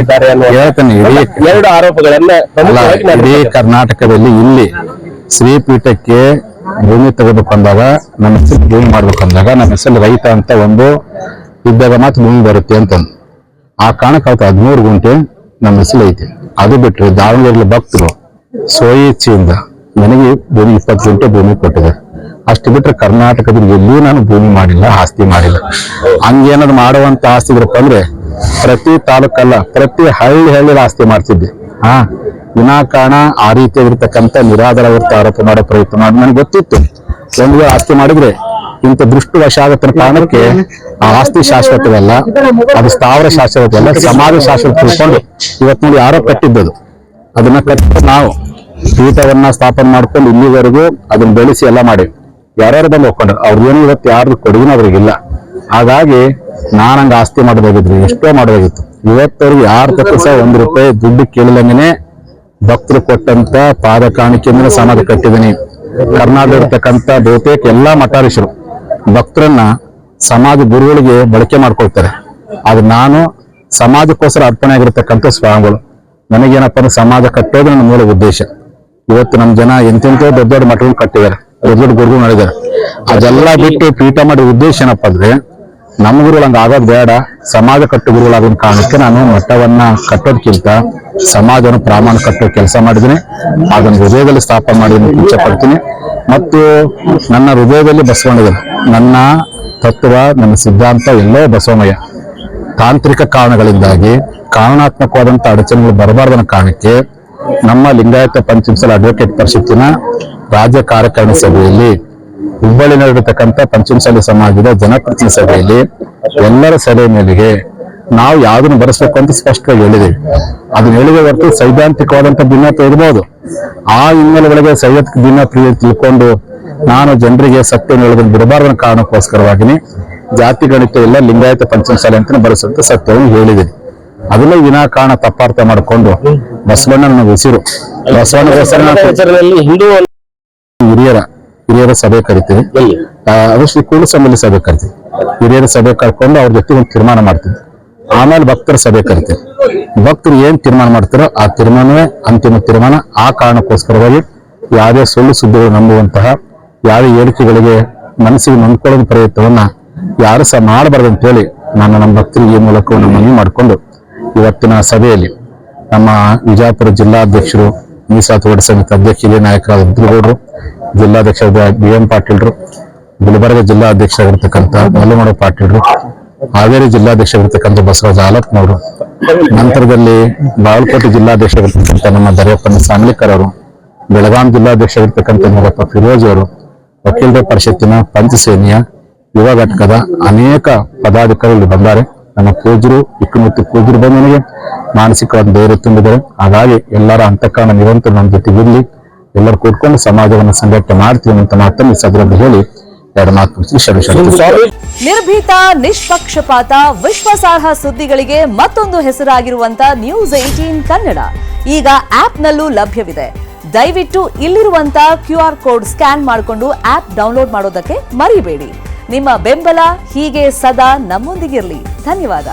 ಮಾಡಿದ್ದಾರೆ ಹೇಳ್ತೇನೆ ಇಡೀ ಎರಡು ಆರೋಪಗಳನ್ನ ಇಡೀ ಕರ್ನಾಟಕದಲ್ಲಿ ಇಲ್ಲಿ ಶ್ರೀಪೀಠಕ್ಕೆ ಭೂಮಿ ತಗೋಬೇಕು ಅಂದಾಗ ನಮ್ಮ ಹೆಸರು ಭೂಮಿ ಮಾಡ್ಬೇಕಂದಾಗ ನಮ್ಮ ಹೆಸರು ರೈತ ಅಂತ ಒಂದು ಇದ್ದಾಗ ಮಾತ್ರ ಭೂಮಿ ಬರುತ್ತೆ ಅಂತ ಆ ಕಾರಣಕ್ಕೆ ಅವತ್ತು ಹದಿಮೂರು ಗುಂಟೆ ನಮ್ಮ ಹೆಸರು ಐತೆ. ಅದು ಬಿಟ್ಟರೆ ದಾವಣಗೆರೆ ಭಕ್ತರು ಸ್ವಇಚ್ಛೆಯಿಂದ ನನಗೆ ಭೂಮಿ ಇಪ್ಪತ್ತು ಗುಂಟೆ ಭೂಮಿ ಕೊಟ್ಟಿದೆ ಅಷ್ಟು ಬಿಟ್ಟರೆ ಕರ್ನಾಟಕದಲ್ಲಿ ಎಲ್ಲಿಯೂ ನಾನು ಭೂಮಿ ಮಾಡಿಲ್ಲ ಆಸ್ತಿ ಮಾಡಿಲ್ಲ. ಹಂಗೇನಾದ್ರು ಮಾಡುವಂತ ಆಸ್ತಿ ಇದ್ರಪ್ಪ ಅಂದ್ರೆ ಪ್ರತಿ ತಾಲೂಕಲ್ಲ ಪ್ರತಿ ಹಳ್ಳಿ ಹಳ್ಳಿ ಆಸ್ತಿ ಮಾಡ್ತಿದ್ದೆ ಹಾ ವಿನಾಕಾರಣ ಆ ರೀತಿಯಾಗಿರ್ತಕ್ಕಂಥ ಇರುತ್ತೆ ಆರೋಪ ಮಾಡೋ ಪ್ರಯತ್ನ ಮಾಡಿ ನನಗೆ ಗೊತ್ತಿತ್ತು. ಒಂದು ಆಸ್ತಿ ಮಾಡಿದ್ರೆ ಇಂಥ ದೃಷ್ಟಿವಶ ಆಗತ್ತ ಕಾರಣಕ್ಕೆ ಆ ಆಸ್ತಿ ಶಾಶ್ವತವಲ್ಲ, ಅದು ಸ್ಥಾವರ ಶಾಶ್ವತವಲ್ಲ, ಸಮಾಜ ಶಾಶ್ವತ ತಿಳ್ಕೊಂಡು ಇವತ್ತು ನೋಡಿ ಯಾರೋ ಕಟ್ಟಿದ್ದದು. ಅದನ್ನ ಕಟ್ಟಿ ನಾವು ಪೀಠವನ್ನ ಸ್ಥಾಪನೆ ಮಾಡ್ಕೊಂಡು ಇಲ್ಲಿವರೆಗೂ ಅದನ್ನ ಬೆಳೆಸಿ ಎಲ್ಲ ಮಾಡಿ. ಯಾರ್ಯಾರು ಬಂದು ಹೋಗ್ಕೊಂಡ್ರು ಅವ್ರಿಗೇನು ಇವತ್ತು ಯಾರ್ದು ಕೊಡುಗಿನ ಅವ್ರಿಗಿಲ್ಲ. ಹಾಗಾಗಿ ನಾನು ಹಂಗ ಆಸ್ತಿ ಮಾಡಬೇಕಿದ್ರು ಎಷ್ಟೋ ಮಾಡಬೇಕಿತ್ತು ಇವತ್ತವರೆಗೂ ಯಾರು ತಕ್ಕ ಸಹ ಒಂದು ರೂಪಾಯಿ ದುಡ್ಡು ಕೇಳಿದಂಗನೆ ಭಕ್ತರು ಕೊಟ್ಟಂತ ಪಾದ ಕಾಣಿಕೆಯಿಂದ ಸಮಾಧಿ ಕಟ್ಟಿದ್ದೀನಿ. ಕರ್ನಾಟಕ ಬಹುತೇಕ ಎಲ್ಲಾ ಮಠಾಧೀಶರು ಭಕ್ತರನ್ನ ಸಮಾಜ ಗುರುಗಳಿಗೆ ಬಳಕೆ ಮಾಡ್ಕೊಳ್ತಾರೆ. ಆದ್ರೆ ನಾನು ಸಮಾಜಕ್ಕೋಸ್ಕರ ಅರ್ಪಣೆ ಆಗಿರ್ತಕ್ಕಂಥ ಸ್ವಾಮಿಗಳು ನನಗೇನಪ್ಪ ಅಂದ್ರೆ ಸಮಾಜ ಕಟ್ಟೋದು ನನ್ನ ಮೂಲ ಉದ್ದೇಶ. ಇವತ್ತು ನಮ್ ಜನ ಎಂತೆಂತೋ ದೊಡ್ಡ ದೊಡ್ಡ ಮಠಗಳು ಕಟ್ಟಿದ್ದಾರೆ, ದೊಡ್ಡ ದೊಡ್ಡ ಗುರುಗಳು ನಡೆದಿದ್ದಾರೆ ಅದೆಲ್ಲ ಬಿಟ್ಟು ಪೀಠ ಮಾಡಿ ಉದ್ದೇಶ ಏನಪ್ಪ ಅಂದ್ರೆ ನಮ್ಮ ಗುರುಗಳು ಹಂಗ ಆಗೋದ್ ಬೇಡ. ಸಮಾಜ ಕಟ್ಟು ಗುರುಗಳಾಗೋದ್ ಕಾರಣಕ್ಕೆ ನಾನು ಮಠವನ್ನ ಕಟ್ಟೋದಕ್ಕಿಂತ ಸಮಾಜವನ್ನು ಪ್ರಾಮಾಣ ಕಟ್ಟೋ ಕೆಲಸ ಮಾಡಿದ್ದೀನಿ. ಅದನ್ನ ಹೃದಯದಲ್ಲಿ ಸ್ಥಾಪನೆ ಮಾಡಿ ಇಚ್ಛೆ ಪಡ್ತೀನಿ. ಮತ್ತು ನನ್ನ ಹೃದಯದಲ್ಲಿ ಬಸವಣ್ಣಗಿದೆ ನನ್ನ ತತ್ವ, ನನ್ನ ಸಿದ್ಧಾಂತ ಎಲ್ಲೋ ಬಸವಮಯ್ಯ ತಾಂತ್ರಿಕ ಕಾರಣಗಳಿಂದಾಗಿ ಕಾರಣಾತ್ಮಕವಾದಂತ ಅಡಚಣೆಗಳು ಬರಬಾರ್ದನ್ನ ಕಾರಣಕ್ಕೆ ನಮ್ಮ ಲಿಂಗಾಯತ ಪಂಚಮಸಲ ಅಡ್ವೊಕೇಟ್ ಪರಿಷತ್ತಿನ ರಾಜ್ಯ ಕಾರ್ಯಕಾರಿಣಿ ಸಭೆಯಲ್ಲಿ ಹುಬ್ಬಳ್ಳಿನಲ್ಲಿರತಕ್ಕಂಥ ಪಂಚಮಸಾಲಿ ಸಮಾಜದ ಜನಪ್ರತಿನಿಧಿ ಸಭೆಯಲ್ಲಿ ಎಲ್ಲರ ಸಭೆ ಮೇಲೆಗೆ ನಾವು ಯಾವ್ದನ್ನು ಬರೆಸ್ಬೇಕು ಅಂತ ಸ್ಪಷ್ಟವಾಗಿ ಹೇಳಿದೆವು ಅದನ್ನ ಹೇಳಿದ ಹೊರತು ಸೈದ್ಧಾಂತಿಕವಾದಂತ ಭಿನ್ನತೆ ಇರಬಹುದು ಆ ಹಿನ್ನೆಲೆ ಒಳಗೆ ಸೈದ್ಧಾಂತಿಕ ಪ್ರಿಯ ತಿಳ್ಕೊಂಡು ನಾನು ಜನರಿಗೆ ಸತ್ಯ ಹೇಳೋದನ್ನು ಬಿಡಬಾರದ ಕಾರಣಕ್ಕೋಸ್ಕರವಾಗಿನಿ ಜಾತಿ, ಗಣಿತ ಇಲ್ಲ ಲಿಂಗಾಯತ ಪಂಚಮಸಾಲಿ ಅಂತ ಬರೆಸುವಂತ ಸತ್ಯವನ್ನು ಹೇಳಿದ್ದೀನಿ ಅದನ್ನ ವಿನಾಕಾರಣ ತಪ್ಪಾರ್ಥ ಮಾಡಿಕೊಂಡು ಬಸವಣ್ಣನ ಉಸಿರು. ಬಸವಣ್ಣ ಹಿರಿಯರ ಸಭೆ ಕರಿತೀವಿ. ಅದಷ್ಟು ಕೂಡು ಸಮಿತಿ ಸಭೆ ಕರಿತೀವಿ. ಹಿರಿಯರ ಸಭೆ ಕರ್ಕೊಂಡು ಅವ್ರ ಜೊತೆ ಒಂದು ತೀರ್ಮಾನ ಮಾಡ್ತೀವಿ. ಆಮೇಲೆ ಭಕ್ತರ ಸಭೆ ಕರಿತೀವಿ. ಭಕ್ತರು ಏನ್ ತೀರ್ಮಾನ ಮಾಡ್ತಾರೋ ಆ ತೀರ್ಮಾನವೇ ಅಂತಿಮ ತೀರ್ಮಾನ. ಆ ಕಾರಣಕ್ಕೋಸ್ಕರವಾಗಿ ಯಾವುದೇ ಸುಳ್ಳು ಸುದ್ದಿಗಳು ನಂಬುವಂತಹ ಯಾವುದೇ ಹೇಳಿಕೆಗಳಿಗೆ ಮನಸ್ಸಿಗೆ ನೊಂದ್ಕೊಳ್ಳೋ ಪ್ರಯತ್ನವನ್ನ ಯಾರು ಸಹ ಮಾಡಬಾರ್ದು ಅಂತ ಹೇಳಿ ನಾನು ನಮ್ಮ ಭಕ್ತರಿಗೆ ಈ ಮೂಲಕ ಒಂದು ಮನವಿ ಮಾಡಿಕೊಂಡು ಇವತ್ತಿನ ಸಭೆಯಲ್ಲಿ ನಮ್ಮ ವಿಜಯಪುರ ಜಿಲ್ಲಾಧ್ಯಕ್ಷರು ಮೀಸಲಾತಿ ಹೋರಾಟ ಸಮಿತಿ ಅಧ್ಯಕ್ಷ ಹಿರಿಯ ನಾಯಕರಾದ ರುದ್ರಗೌಡರು ಜಿಲ್ಲಾಧ್ಯಕ್ಷರಾದ ಬಿ ಎಂ ಪಾಟೀಲ್ರು ಗುಲ್ಬರ್ಗ ಜಿಲ್ಲಾಧ್ಯಕ್ಷರಾಗಿರ್ತಕ್ಕಂಥ ಮಲ್ಲಮಡ ಪಾಟೀಲ್ರು, ಹಾವೇರಿ ಜಿಲ್ಲಾಧ್ಯಕ್ಷರಾಗಿರ್ತಕ್ಕಂಥ ಬಸವರಾಜ ಆಲಪ್ಪನವರು, ನಂತರದಲ್ಲಿ ಬಾಗಲಕೋಟೆ ಜಿಲ್ಲಾಧ್ಯಕ್ಷರಾಗಿರ್ತಕ್ಕಂಥ ನಮ್ಮ ದರ್ಯಪ್ಪನ ಸಾಂಗ್ಲಿಕರ್ ಅವರು ಬೆಳಗಾಂ ಜಿಲ್ಲಾಧ್ಯಕ್ಷರಾಗಿರ್ತಕ್ಕಂಥ ನೂರಪ್ಪ ಫಿರೋಜ್ ಅವರು ವಕೀಲರ ಪರಿಷತ್ತಿನ ಪಂಚಸೇನೆಯ ಯುವ ಘಟಕದ ಅನೇಕ ಪದಾಧಿಕಾರಿಗಳು ಬಂದಾರೆ. ನಮ್ಮ ಪೂಜರು ಇಕ್ಕಮುತ್ತು ಪೂಜರು ಬಂದು ನನಗೆ ಮಾನಸಿಕವಾದ ಧೈರ್ಯ ತುಂಬಿದ್ದಾರೆ ಹಾಗಾಗಿ ಎಲ್ಲರ ಅಂತಃಕರಣ ನಿರಂತರ ನಮ್ಮ ಜೊತೆಗಿರಲಿ. ಎಲ್ಲರೂ ಕೂತ್ಕೊಂಡು ಸಮಾಜವನ್ನು ಸಂಘಟನೆ ಮಾಡ್ತೀವಿ ಅಂತ ಮಾತನ್ನು ಈ ಸದರಲ್ಲಿ ಹೇಳಿ ಎರಡು ಮಾತು ನಿರ್ಭೀತ ನಿಷ್ಪಕ್ಷಪಾತ ವಿಶ್ವಾಸಾರ್ಹ ಸುದ್ದಿಗಳಿಗೆ ಮತ್ತೊಂದು ಹೆಸರಾಗಿರುವಂತ ನ್ಯೂಸ್ ಏಟೀನ್ ಕನ್ನಡ. ಈಗ ಆಪ್ನಲ್ಲೂ ಲಭ್ಯವಿದೆ. ದಯವಿಟ್ಟು ಇಲ್ಲಿರುವಂತ ಕ್ಯೂ ಆರ್ ಕೋಡ್ ಸ್ಕ್ಯಾನ್ ಮಾಡಿಕೊಂಡು ಆಪ್ ಡೌನ್ಲೋಡ್ ಮಾಡೋದಕ್ಕೆ ಮರಿಬೇಡಿ. ನಿಮ್ಮ ಬೆಂಬಲ ಹೀಗೆ ಸದಾ ನಮ್ಮೊಂದಿಗಿರಲಿ. ಧನ್ಯವಾದ.